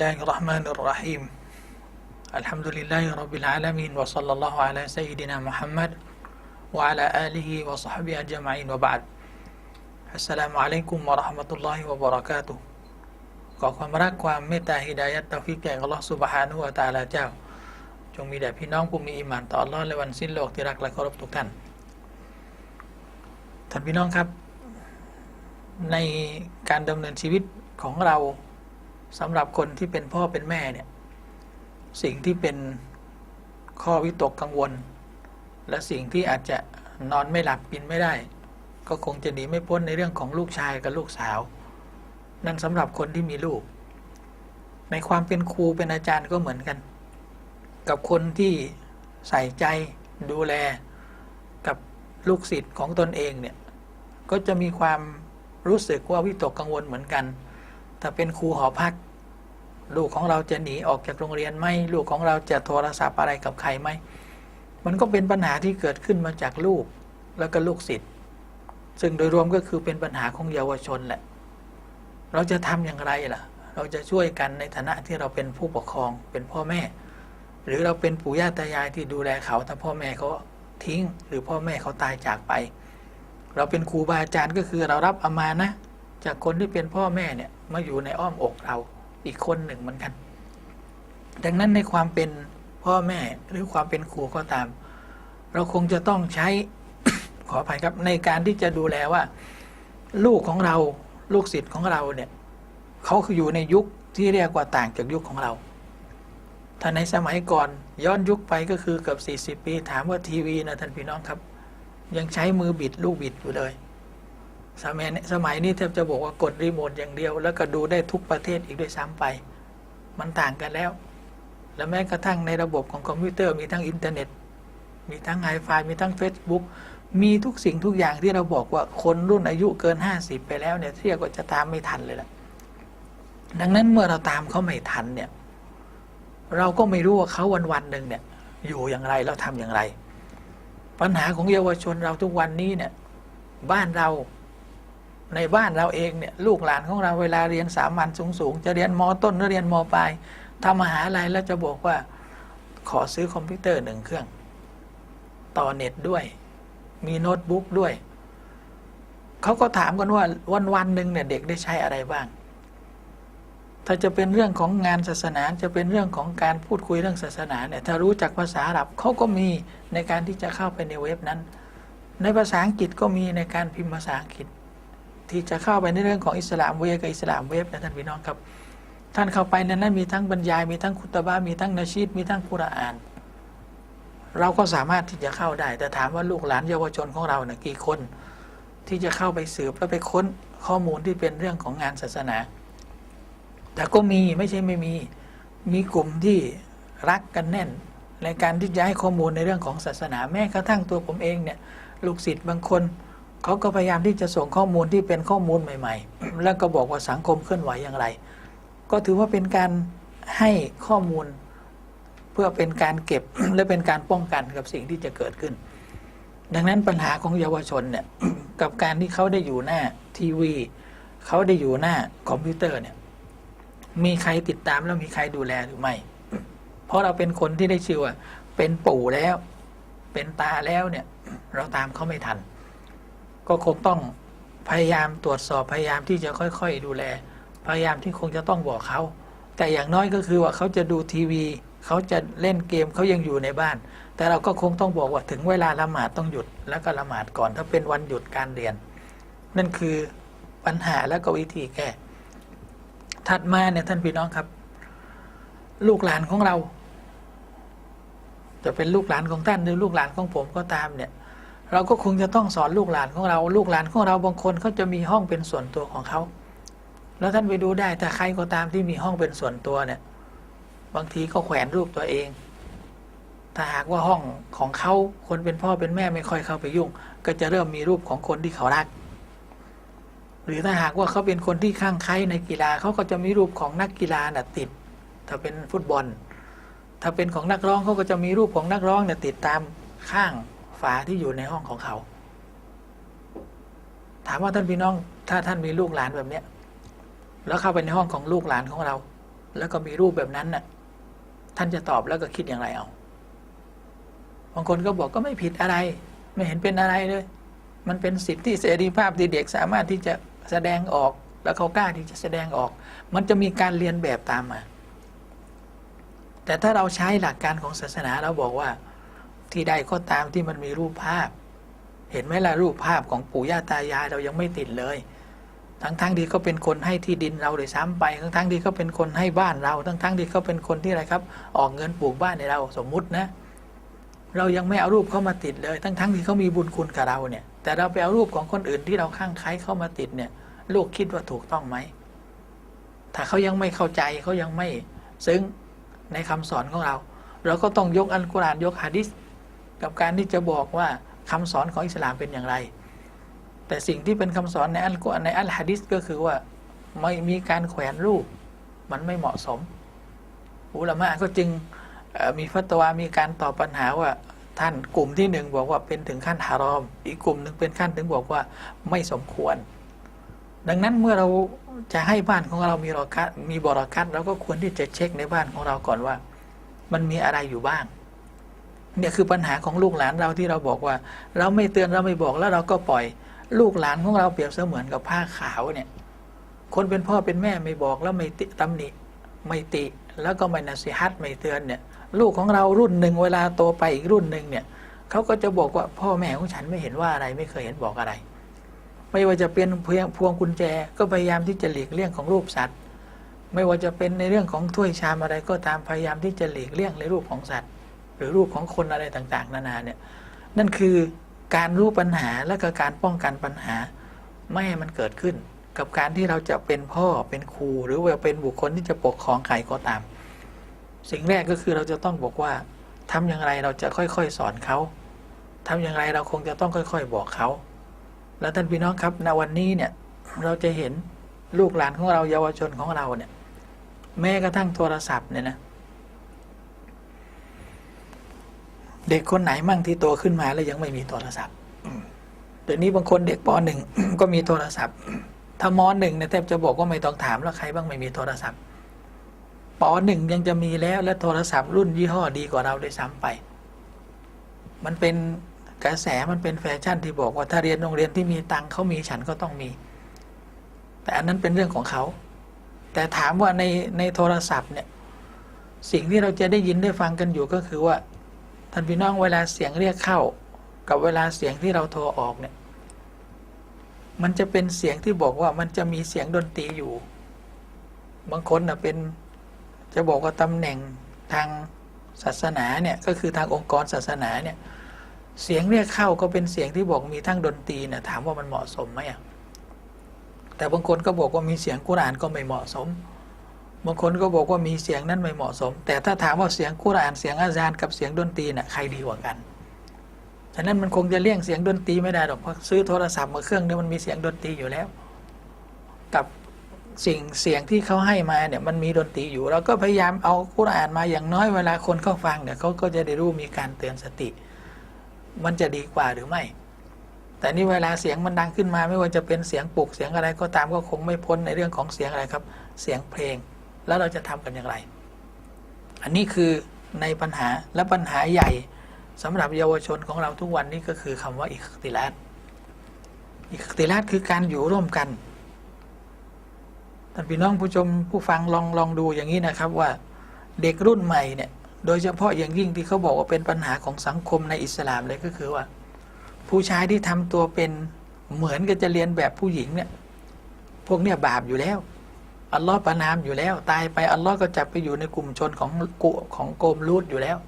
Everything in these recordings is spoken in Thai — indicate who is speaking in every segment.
Speaker 1: Bismillahirrahmanirrahim. Alhamdulillahirabbil alamin wa sallallahu ala sayyidina Muhammad wa ala alihi wa sahbihi ajma'in wa ba'd. Assalamualaikum warahmatullahi wabarakatuh. ขอความรักความเมตตาฮิดายัตตาฟิกแก่อัลลอฮฺสุบฮานุวะตาลาเจ้า จงมีแด่พี่น้องผู้มีอิมานต่ออัลลอฮ์และวันสิ้นโลกที่รักและเคารพทุกท่าน ท่านพี่น้องครับ ในการดำเนินชีวิตของเรา สำหรับคนที่เป็นพ่อเป็นแม่เนี่ย สิ่งที่เป็นข้อวิตกกังวล และสิ่งที่อาจจะนอนไม่หลับกินไม่ได้ ก็คงจะหนีไม่พ้นในเรื่องของลูกชายกับลูกสาว นั่นสำหรับคนที่มีลูก ในความเป็นครูเป็นอาจารย์ก็เหมือนกัน กับคนที่ใส่ใจดูแลกับลูกศิษย์ของตนเองเนี่ย ก็จะมีความรู้สึกว่าวิตกกังวลเหมือนกัน ถ้าเป็นครูหอพัก ลูกของเราจะหนีออกจากโรงเรียนไหมลูกของเราจะโทรศัพท์อะไรกับใครไหมมันก็เป็นปัญหาที่เกิดขึ้นมาจากลูกแล้วก็ลูกศิษย์ซึ่งโดยรวมก็คือเป็นปัญหาของเยาวชนแหละ เราจะทำอย่างไรล่ะ เราจะช่วยกันในฐานะที่เราเป็นผู้ปกครองเป็นพ่อแม่ หรือเราเป็นปู่ย่าตายายที่ดูแลเขาถ้าพ่อแม่เขาทิ้ง หรือพ่อแม่เขาตายจากไป เราเป็นครูบาอาจารย์ก็คือเรารับอามานะ จากคนที่เป็นพ่อแม่เนี่ยมาอยู่ในอ้อมอกเราอีกคนหนึ่งเหมือนกัน ดังนั้นในความเป็นพ่อแม่หรือความเป็นครูก็ตาม เราคงจะต้องใช้ขออภัยครับในการที่จะดูแลว่า ลูกของเราลูกศิษย์ของเราเนี่ยเขาคืออยู่ในยุคที่เรียกว่าต่างจากยุคของเราถ้าในสมัยก่อนย้อนยุคไปก็คือเกือบ40 ปี ถามว่าทีวีนะท่านพี่น้องครับ ยังใช้มือบิดลูกบิดอยู่เลย สมัยนี้สมัยนี้แทบจะบอกว่ากดรีโมทอย่างเดียว แล้วก็ดูได้ทุกประเทศอีกด้วยซ้ำไป มันต่างกันแล้ว และแม้กระทั่งในระบบของคอมพิวเตอร์มีทั้งอินเทอร์เน็ต มีทั้งไฮไฟมีทั้ง Facebook มีทุกสิ่งทุกอย่างที่เราบอกว่าคนรุ่นอายุเกิน 50 ไปแล้วเนี่ยเทียบก็จะตามไม่ทันเลยล่ะดังนั้นเมื่อเราตามเขาไม่ทันเนี่ย เราก็ไม่รู้ว่าเขาวันวันหนึ่งเนี่ย อยู่อย่างไรแล้วทำอย่างไร ปัญหาของเยาวชนเราทุกวันนี้เนี่ย บ้านเรา ในบ้านเราเองเนี่ยลูกหลานของเราเวลาเรียนสามัญสูงๆ จะเรียนมต้นหรือเรียนมปลายทำมหาลัยแล้วจะบอกว่า ขอซื้อคอมพิวเตอร์หนึ่งเครื่อง ต่อเน็ตด้วย มีโน้ตบุ๊กด้วย เขาก็ถามกันว่าวันวันหนึ่งเนี่ยเด็กได้ใช้อะไรบ้าง ถ้าจะเป็นเรื่องของงานศาสนาจะเป็นเรื่องของการพูดคุยเรื่องศาสนาเนี่ยถ้ารู้จักภาษาอาหรับเขาก็มีในการที่จะเข้าไปในเว็บนั้น ในภาษาอังกฤษก็มีในการพิมพ์ภาษาอังกฤษ ที่จะเข้าไปในเรื่องของอิสลามเว็บกับอิสลามเว็บนะท่านพี่น้องครับ ท่านเข้าไปในนั้นมีทั้งบรรยายมีทั้งคุตบะมีทั้งนาชีดมีทั้งกุรอาน เราก็สามารถที่จะเข้าได้ แต่ถามว่าลูกหลานเยาวชนของเราเนี่ยกี่คน ที่จะเข้าไปสืบแล้วไปค้นข้อมูลที่เป็นเรื่องของงานศาสนา แต่ก็มีไม่ใช่ไม่มีมีกลุ่มที่รักกันแน่น ในการที่จะให้ข้อมูลในเรื่องของศาสนาแม้กระทั่งตัวผมเองเนี่ยลูกศิษย์บางคน เขาก็พยายามที่จะส่งข้อมูลที่เป็นข้อมูลใหม่ ๆ แล้วก็บอกว่าสังคมเคลื่อนไหวอย่างไร ก็ถือว่าเป็นการให้ข้อมูลเพื่อเป็นการเก็บและเป็นการป้องกันกับสิ่งที่จะเกิดขึ้น ดังนั้นปัญหาของเยาวชนเนี่ยกับการที่เขาได้อยู่หน้าทีวีเขาได้อยู่หน้าคอมพิวเตอร์เนี่ยมีใครติดตามแล้วมีใครดูแลหรือไม่ เพราะเราเป็นคนที่ได้ชื่อว่าเป็นปู่แล้ว เป็นตาแล้วเนี่ย เราตามเขาไม่ทัน ก็คงต้องพยายามตรวจสอบพยายามที่จะค่อย ๆ ดูแล พยายามที่คงจะต้องบอกเขา แต่อย่างน้อยก็คือว่าเขาจะดูทีวี เขาจะเล่นเกมเขายังอยู่ในบ้าน แต่เราก็คงต้องบอกว่าถึงเวลาละหมาดต้องหยุดแล้วก็ละหมาดก่อน ถ้าเป็นวันหยุดการเรียน นั่นคือปัญหาและก็วิธีแก้ถัดมาเนี่ยท่านพี่น้องครับ ลูกหลานของเรา จะเป็นลูกหลานของท่านหรือลูกหลานของผมก็ตามเนี่ย เราก็คงจะต้องสอนลูกหลานของเรา ลูกหลานของเราบางคนเขาจะมีห้องเป็นส่วนตัวของเขา แล้วท่านไปดูได้ถ้าใครก็ตามที่มีห้องเป็นส่วนตัวเนี่ย บางทีก็แขวนรูปตัวเอง ถ้าหากว่าห้องของเขาคนเป็นพ่อเป็นแม่ไม่ค่อยเข้าไปยุ่ง ก็จะเริ่มมีรูปของคนที่เขารัก หรือถ้าหากว่าเขาเป็นคนที่ข้างใครในกีฬาเขาก็จะมีรูปของนักกีฬาน่ะติด ถ้าเป็นฟุตบอล ถ้าเป็นของนักร้องเขาก็จะมีรูปของนักร้องเนี่ยติดตามข้าง ฝาที่อยู่ในห้องของเขา ถามว่าท่านพี่น้อง ถ้าท่านมีลูกหลานแบบเนี้ย แล้วเข้าไปในห้องของลูกหลานของเรา แล้วก็มีรูปแบบนั้นน่ะ ท่านจะตอบแล้วก็คิดอย่างไรเอาบางคนก็บอกก็ไม่ผิดอะไร ไม่เห็นเป็นอะไรเลย มันเป็นสิทธิเสรีภาพที่เด็กสามารถที่จะแสดงออกแล้วเขากล้าที่จะแสดงออก มันจะมีการเรียนแบบตามมา แต่ถ้าเราใช้หลักการของศาสนาเราบอกว่า ที่ใดก็ตามที่มันมีรูปภาพ เห็นไหมล่ะรูปภาพของปู่ย่าตายายเรายังไม่ติดเลย ทั้งทั้งๆที่เขาเป็นคนให้ที่ดินเราเลยซ้ำไป ทั้งทั้งๆที่เขาเป็นคนให้บ้านเรา ทั้งทั้งๆที่เขาเป็นคนที่อะไรครับ ออกเงินปลูกบ้านในเราสมมุตินะ เรายังไม่เอารูปเขามาติดเลย ทั้งทั้งๆที่เขามีบุญคุณกับเราเนี่ย แต่เราไปเอารูปของคนอื่นที่เราข้างใครเข้ามาติดเนี่ย ลูกคิดว่าถูกต้องไหม ถ้าเขายังไม่เข้าใจเขายังไม่ซึ้งในคำสอนของเรา เราก็ต้องยกอัลกุรอานยกฮะดิษ กับการที่จะบอกว่าคำสอนของอิสลามเป็นอย่างไร แต่สิ่งที่เป็นคำสอนในอัลกุรอานในอัลฮะดิษก็คือว่าไม่มีการแขวนรูป มันไม่เหมาะสม อุลามะก็จึงมีฟัตวามีการตอบปัญหาว่าท่านกลุ่มที่หนึ่งบอกว่าเป็นถึงขั้นฮารอม อีกกลุ่มหนึ่งเป็นขั้นถึงบอกว่าไม่สมควร ดังนั้นเมื่อเราจะให้บ้านของเรามีรอคัตมีบราคัตเราก็ควรที่จะเช็คในบ้านของเราก่อนว่า มันมีอะไรอยู่บ้าง เนี่ยคือปัญหาของลูกหลานเราที่เราบอกว่า เราไม่เตือนเราไม่บอกแล้วเราก็ปล่อย ลูกหลานของเราเปรียบเสมือนกับผ้าขาวเนี่ย คนเป็นพ่อเป็นแม่ไม่บอกแล้วไม่ติตำหนิไม่ติแล้วก็ไม่นัสิฮัตไม่เตือนเนี่ยลูกของเรารุ่นหนึ่งเวลาโตไปอีกรุ่นหนึ่งเนี่ยเขาก็จะบอกว่าพ่อแม่ของฉันไม่เห็นว่าอะไรไม่เคยเห็นบอกอะไร ไม่ว่าจะเป็นเพียงพวงกุญแจก็พยายามที่จะหลีกเลี่ยงของรูปสัตว์ ไม่ว่าจะเป็นในเรื่องของถ้วยชามอะไรก็ตามพยายามที่จะหลีกเลี่ยงในรูปของสัตว์ หรือรูปของคนอะไรต่างๆ นานาเนี่ยนั่นคือการรู้ปัญหาและก็การป้องกันปัญหา ไม่ให้มันเกิดขึ้น กับการที่เราจะเป็นพ่อเป็นครูหรือว่าเป็นบุคคลที่จะปกครองใครก็ตาม สิ่งแรกก็คือเราจะต้องบอกว่าทำอย่างไรเราจะค่อยๆสอนเขาทำอย่างไรเราคงจะต้องค่อย ๆ บอกเขา แล้วท่านพี่น้องครับณวันนี้เนี่ยเราจะเห็นลูกหลานของเราเยาวชนของเราเนี่ยแม้กระทั่งโทรศัพท์เนี่ยนะ เด็กคนไหนมั่งที่โตขึ้นมาแล้วยังไม่มีโทรศัพท์เดี๋ยวนี้บางคนเด็กปหนึ่งก็มีโทรศัพท์ ถ้ามหนึ่งเนี่ยแทบจะบอกว่าไม่ต้องถามแล้วใครบ้างไม่มีโทรศัพท์ปหนึ่งยังจะมีแล้วและโทรศัพท์รุ่นยี่ห้อดีกว่าเราด้วยซ้ำไป มันเป็นกระแสมันเป็นแฟชั่นที่บอกว่าถ้าเรียนโรงเรียนที่มีตังเขามีฉันก็ต้องมี แต่อันนั้นเป็นเรื่องของเขา แต่ถามว่าในในโทรศัพท์เนี่ย สิ่งที่เราจะได้ยินได้ฟังกันอยู่ก็คือว่า ท่านพี่น้องเวลาเสียงเรียกเข้า กับเวลาเสียงที่เราโทรออกเนี่ย มันจะเป็นเสียงที่บอกว่ามันจะมีเสียงดนตรีอยู่ บางคนนะเป็นจะบอกว่าตำแหน่งทางศาสนาเนี่ยก็คือทางองค์กรศาสนาเนี่ยเสียงเรียกเข้าก็เป็นเสียงที่บอกมีทั้งดนตรีนะถามว่ามันเหมาะสมไหมอะแต่บางคนก็บอกว่ามีเสียงกุรานก็ไม่เหมาะสม บางคนก็บอกว่ามีเสียงนั้นไม่เหมาะสม แต่ถ้าถามว่าเสียงกุรอานเสียงอาจารย์กับเสียงดนตรีน่ะใครดีกว่ากันฉะนั้นมันคงจะเลี่ยงเสียงดนตรีไม่ได้หรอกเพราะซื้อโทรศัพท์มาเครื่องนึงมันมีเสียงดนตรีอยู่แล้ว กับสิ่งเสียงที่เขาให้มาเนี่ยมันมีดนตรีอยู่เราก็พยายามเอากุรอานมาอย่างน้อยเวลาคนเข้าฟังเนี่ยเขาก็จะได้รู้มีการเตือนสติ มันจะดีกว่าหรือไม่ แต่นี่เวลาเสียงมันดังขึ้นมา ไม่ว่าจะเป็นเสียงปลุกเสียงอะไรก็ตามก็คงไม่พ้นในเรื่องของเสียงอะไรครับ เสียงเพลง แล้วเราจะทำกันอย่างไร อันนี้คือในปัญหาและปัญหาใหญ่สำหรับเยาวชนของเราทุกวันนี้ก็คือคำว่าอิคติลาตอิคติลาตคือการอยู่ร่วมกันท่านพี่น้องผู้ชมผู้ฟังลองลองดูอย่างนี้นะครับว่าเด็กรุ่นใหม่เนี่ยโดยเฉพาะอย่างยิ่งที่เขาบอกว่าเป็นปัญหาของสังคมในอิสลามเลยก็คือว่า ผู้ชายที่ทำตัวเป็นเหมือนกับจะเรียนแบบผู้หญิงเนี่ยพวกเนี่ยบาปอยู่แล้ว อัลลอฮ์ประนามอยู่แล้ว ตายไปอัลลอฮ์ก็จับไปอยู่ในกลุ่มชนของกุของโกมลูดอยู่แล้ว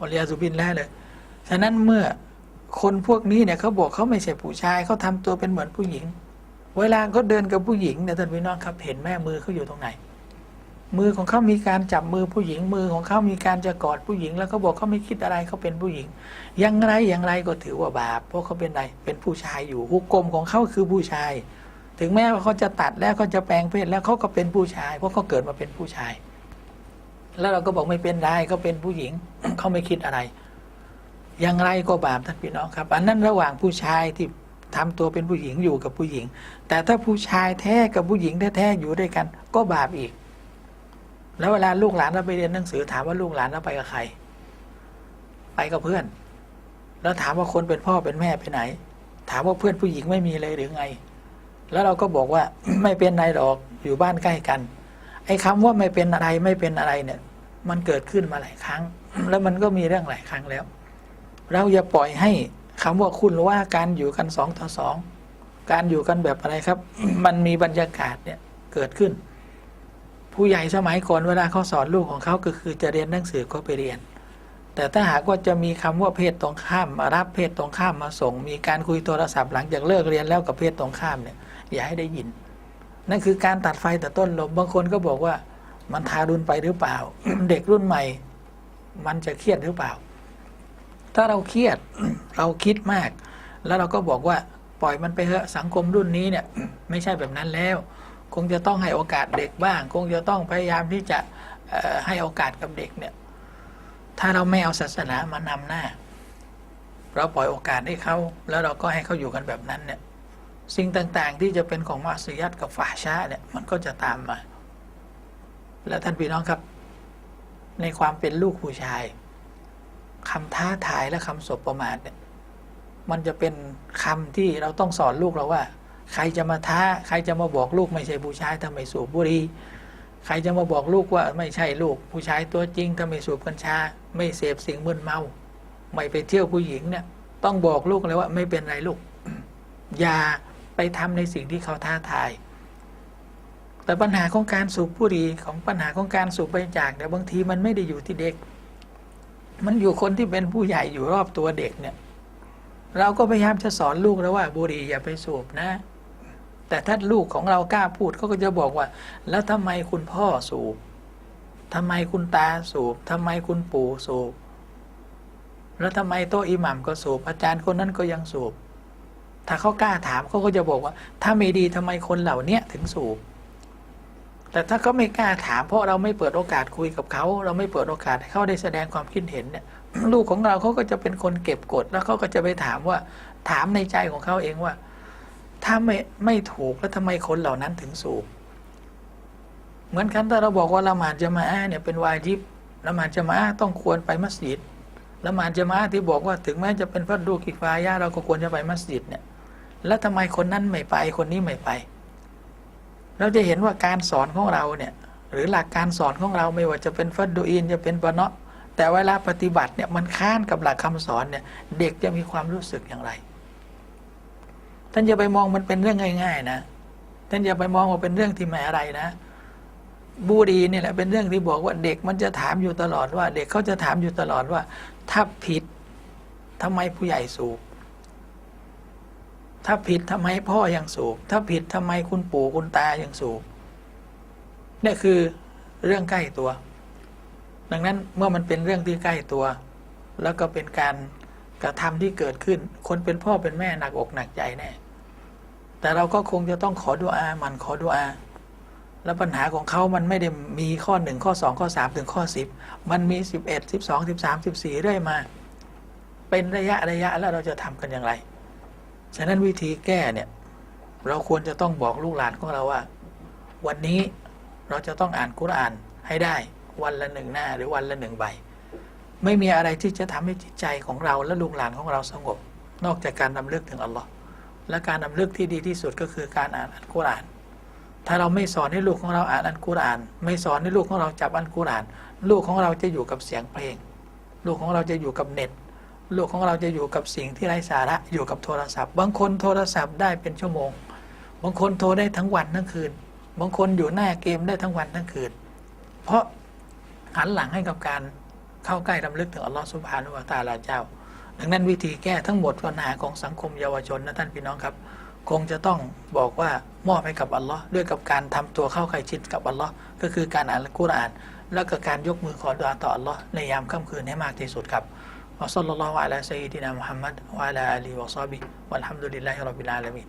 Speaker 1: อัลลอฮฺสุบินแล้วเลยฉะนั้นเมื่อคนพวกนี้เนี่ยเขาบอกเขาไม่ใช่ผู้ชายเขาทำตัวเป็นเหมือนผู้หญิง เวลาเขาเดินกับผู้หญิงเนี่ยท่านพี่น้องครับ เห็นแม่มือเขาอยู่ตรงไหน มือของเขามีการจับมือผู้หญิง มือของเขามีการจะกอดผู้หญิง แล้วเขาบอกเขาไม่คิดอะไรเขาเป็นผู้หญิงอย่างไรอย่างไรก็ถือว่าบาปเพราะเขาเป็นอะไรเป็นผู้ชายอยู่หุกกลมของเขาคือผู้ชาย ถึงแม้ว่าเขาจะตัดแล้วเขาจะแปลงเพศแล้วเขาก็เป็นผู้ชาย เพราะเขาเกิดมาเป็นผู้ชาย แล้วเราก็บอกไม่เป็นไรเขาเป็นผู้หญิงเขาไม่คิดอะไร อย่างไรก็บาปท่านพี่น้องครับ อันนั้นระหว่างผู้ชายที่ทำตัวเป็นผู้หญิงอยู่กับผู้หญิง แต่ถ้าผู้ชายแท้กับผู้หญิงแท้ๆอยู่ด้วยกัน ก็บาปอีก แล้วเวลาลูกหลานเราไปเรียนหนังสือถามว่าลูกหลานเราไปกับใคร ไปกับเพื่อน แล้วถามว่าคนเป็นพ่อเป็นแม่ไปไหน ถามว่าเพื่อนผู้หญิงไม่มีเลยหรือไง แล้วเราก็บอกว่าไม่เป็นไรหรอกอยู่บ้านใกล้กัน ไอ้คำว่าไม่เป็นอะไรไม่เป็นอะไรเนี่ย มันเกิดขึ้นมาหลายครั้ง แล้วมันก็มีเรื่องหลายครั้งแล้ว เราอย่าปล่อยให้คำว่าคุณหรือว่าการอยู่กันสองต่อสองการอยู่กันแบบอะไรครับ มันมีบรรยากาศเนี่ยเกิดขึ้น ผู้ใหญ่สมัยก่อนเวลาเขาสอนลูกของเขาก็คือจะเรียนหนังสือก็ไปเรียน แต่ถ้าหากว่าจะมีคำว่าเพศตรงข้ามมารับเพศตรงข้ามมาส่ง มีการคุยโทรศัพท์หลังจากเลิกเรียนแล้วกับเพศตรงข้ามเนี่ยอย่าให้ได้ยิน นั่นคือการตัดไฟแต่ต้นลมบางคนก็บอกว่ามันทารุณไปหรือเปล่า เด็กรุ่นใหม่ มันจะเครียดหรือเปล่า ถ้าเราเครียดเราคิดมาก แล้วเราก็บอกว่าปล่อยมันไปเถอะสังคมรุ่นนี้เนี่ย ไม่ใช่แบบนั้นแล้ว คงจะต้องให้โอกาสเด็กบ้าง คงจะต้องพยายามที่จะให้โอกาสกับเด็กเนี่ย ถ้าเราไม่เอาศาสนามานำหน้า เราปล่อยโอกาสให้เขาแล้วเราก็ให้เขาอยู่กันแบบนั้นเนี่ยสิ่งต่างๆ ที่จะเป็นของมาสยัดกับฟาชาเนี่ยมันก็จะตามมา แล้วท่านพี่น้องครับ ในความเป็นลูกผู้ชายคำท้าทายและคำสบประมาทเนี่ยมันจะเป็นคำที่เราต้องสอนลูกเราว่า ใครจะมาท้า ใครจะมาบอกลูกไม่ใช่ผู้ชายทำไมสูบบุหรี่ใครจะมาบอกลูกว่าไม่ใช่ลูก ผู้ชายตัวจริงทำไมสูบกัญชา ไม่เสพสิ่งมึนเมา ไม่ไปเที่ยวผู้หญิงเนี่ย ต้องบอกลูกเลยว่าไม่เป็นไรลูก อย่าไปทำในสิ่งที่เขาท้าทาย แต่ปัญหาของการสูบบุหรี่ของปัญหาของการสูบใบจากเนี่ยบางทีมันไม่ได้อยู่ที่เด็ก มันอยู่คนที่เป็นผู้ใหญ่อยู่รอบตัวเด็กเนี่ย เราก็พยายามจะสอนลูกแล้วว่าบุหรี่อย่าไปสูบนะ แต่ถ้าลูกของเรากล้าพูดเขาก็จะบอกว่า แล้วทำไมคุณพ่อสูบ ทำไมคุณตาสูบทำไมคุณปู่สูบ แล้วทำไมโต๊ะอิหมัมก็สูบ อาจารย์คนนั้นก็ยังสูบ ถ้าเขากล้าถามเขาก็จะบอกว่า ถ้าไม่ดีทำไมคนเหล่าเนี้ถึงสูบ แต่ถ้าเขาไม่กล้าถาม เพราะเราไม่เปิดโอกาสคุยกับเขา เราไม่เปิดโอกาสให้เขาได้แสดงความคิดเห็นเนี่ยลูกของเราเขาก็จะเป็นคนเก็บกด แล้วเขาก็จะไปถามว่า ถามในใจของเขาเองว่า ถ้าไม่ไม่ถูกแล้วทำไมคนเหล่านั้นถึงสูบ เหมือนกันถ้าเราบอกว่าละหมาดจะมาอาเนี่ยเป็นวาจิบละหมาดจะมาอาต้องควรไปมัสยิดละหมาดจะมาอาที่บอกว่าถึงแม้จะเป็นพัดดูกิฟายะเราก็ควรจะไปมัสยิดเนี่ยแล้วทำไมคนนั้นไม่ไปคนนี้ไม่ไป เราจะเห็นว่าการสอนของเราเนี่ยหรือหลักการสอนของเราไม่ว่าจะเป็นฟัดดูอินจะเป็นปะเนาะแต่เวลาปฏิบัติเนี่ยมันค้านกับหลักคำสอนเนี่ยเด็กจะมีความรู้สึกอย่างไรท่านอย่าไปมองมันเป็นเรื่องง่าย ๆ นะท่านอย่าไปมองว่าเป็นเรื่องที่ไม่อะไรนะ บุรีเนี่ยแหละเป็นเรื่องที่บอกว่าเด็กมันจะถามอยู่ตลอดว่า เด็กเขาจะถามอยู่ตลอดว่า ถ้าผิดทำไมผู้ใหญ่สูบ ถ้าผิดทำไมพ่อยังสูบ ถ้าผิดทำไมคุณปู่คุณตายังสูบนี่คือเรื่องใกล้ตัว ดังนั้นเมื่อมันเป็นเรื่องที่ใกล้ตัว แล้วก็เป็นการกระทำที่เกิดขึ้น คนเป็นพ่อเป็นแม่หนักอกหนักใจแน่แต่เราก็คงจะต้องขอดุอามันขอดุอา แล้วปัญหาของเขามันไม่ได้มีข้อหนึ่งข้อสองข้อสามถึงข้อสิบมันมีสิบเอ็ดสิบสองสิบสามสิบสี่เรื่อยมา เป็นระยะระยะแล้วเราจะทำกันอย่างไร ฉะนั้นวิธีแก้เนี่ย เราควรจะต้องบอกลูกหลานของเราว่า วันนี้เราจะต้องอ่านกุรอานให้ได้วันละหนึ่งหน้าหรือวันละหนึ่งใบ ไม่มีอะไรที่จะทำให้จิตใจของเราและลูกหลานของเราสงบ นอกจากการนำเลือกถึงอัลลอฮ์และการนำเลือกที่ดีที่สุดก็คือการอ่านอัลกุรอาน ถ้าเราไม่สอนให้ลูกของเราอ่านอัลกุรอาน ไม่สอนให้ลูกของเราจับอัลกุรอาน ลูกของเราจะอยู่กับเสียงเพลง ลูกของเราจะอยู่กับเน็ต ลูกของเราจะอยู่กับสิ่งที่ไร้สาระอยู่กับโทรศัพท์ บางคนโทรศัพท์ได้เป็นชั่วโมง บางคนโทรได้ทั้งวันทั้งคืน บางคนอยู่หน้าเกมได้ทั้งวันทั้งคืน เพราะหันหลังให้กับการเข้าใกล้ลำลึกถึงอัลลอฮฺสุบฮานุวะตาลาเจ้า ดังนั้นวิธีแก้ทั้งหมดปัญหาของสังคมเยาวชนนะท่านพี่น้องครับ คงจะต้องบอกว่ามอบให้กับอัลลอฮ์ด้วยกับการทำตัวเข้าใกล้ชิดกับอัลลอฮ์ก็คือการอ่านกุรอาน แล้วก็การยกมือขอดุอาต่ออัลลอฮ์ในยามค่ำคืนให้มากที่สุดครับวะซัลลัลลอฮุอะลัยฮิวะซัลลัมมุฮัมมัดวะอะลาอาลีวะซอบิวัลฮัมดุลิลลาฮิรับบิลอาลามีน